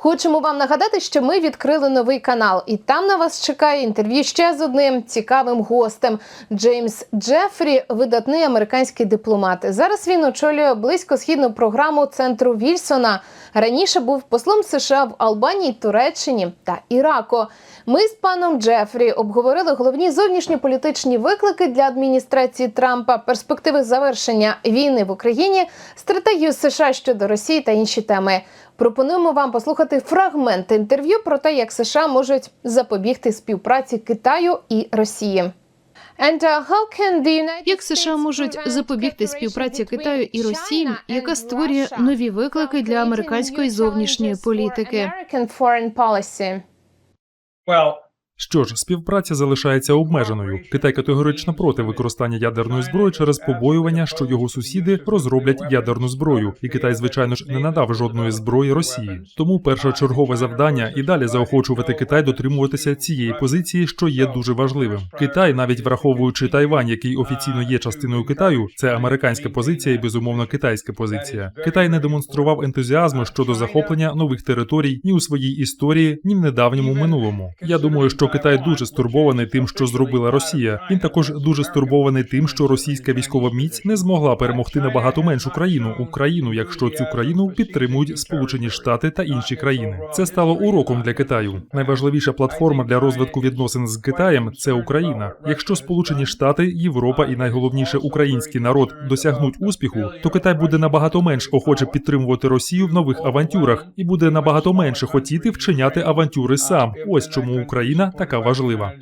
Хочемо вам нагадати, що ми відкрили новий канал, і там на вас чекає інтерв'ю ще з одним цікавим гостем. Джеймс Джефрі, видатний американський дипломат. Зараз він очолює близькосхідну програму центру Вільсона. Раніше був послом США в Албанії, Туреччині та Іраку. Ми з паном Джефрі обговорили головні зовнішньополітичні виклики для адміністрації Трампа, перспективи завершення війни в Україні, стратегію США щодо Росії та інші теми. Пропонуємо вам послухати фрагмент інтерв'ю про те, як США можуть запобігти співпраці Китаю і Росії. Uh, Як США можуть запобігти співпраці Китаю і Росії, яка створює нові виклики для американської зовнішньої політики? Що ж, співпраця залишається обмеженою. Китай категорично проти використання ядерної зброї через побоювання, що його сусіди розроблять ядерну зброю, і Китай, звичайно ж, не надав жодної зброї Росії. Тому першочергове завдання і далі заохочувати Китай дотримуватися цієї позиції, що є дуже важливим. Китай, навіть враховуючи Тайвань, який офіційно є частиною Китаю, це американська позиція і безумовно китайська позиція. Китай не демонстрував ентузіазму щодо захоплення нових територій ні у своїй історії, ні в недавньому минулому. Я думаю, що Китай дуже стурбований тим, що зробила Росія. Він також дуже стурбований тим, що російська військова міць не змогла перемогти набагато меншу країну Україну, якщо цю країну підтримують Сполучені Штати та інші країни. Це стало уроком для Китаю. Найважливіша платформа для розвитку відносин з Китаєм це Україна. Якщо Сполучені Штати, Європа і найголовніше український народ досягнуть успіху, то Китай буде набагато менш охоче підтримувати Росію в нових авантюрах і буде набагато менше хотіти вчиняти авантюри сам. Ось чому Україна така важлива.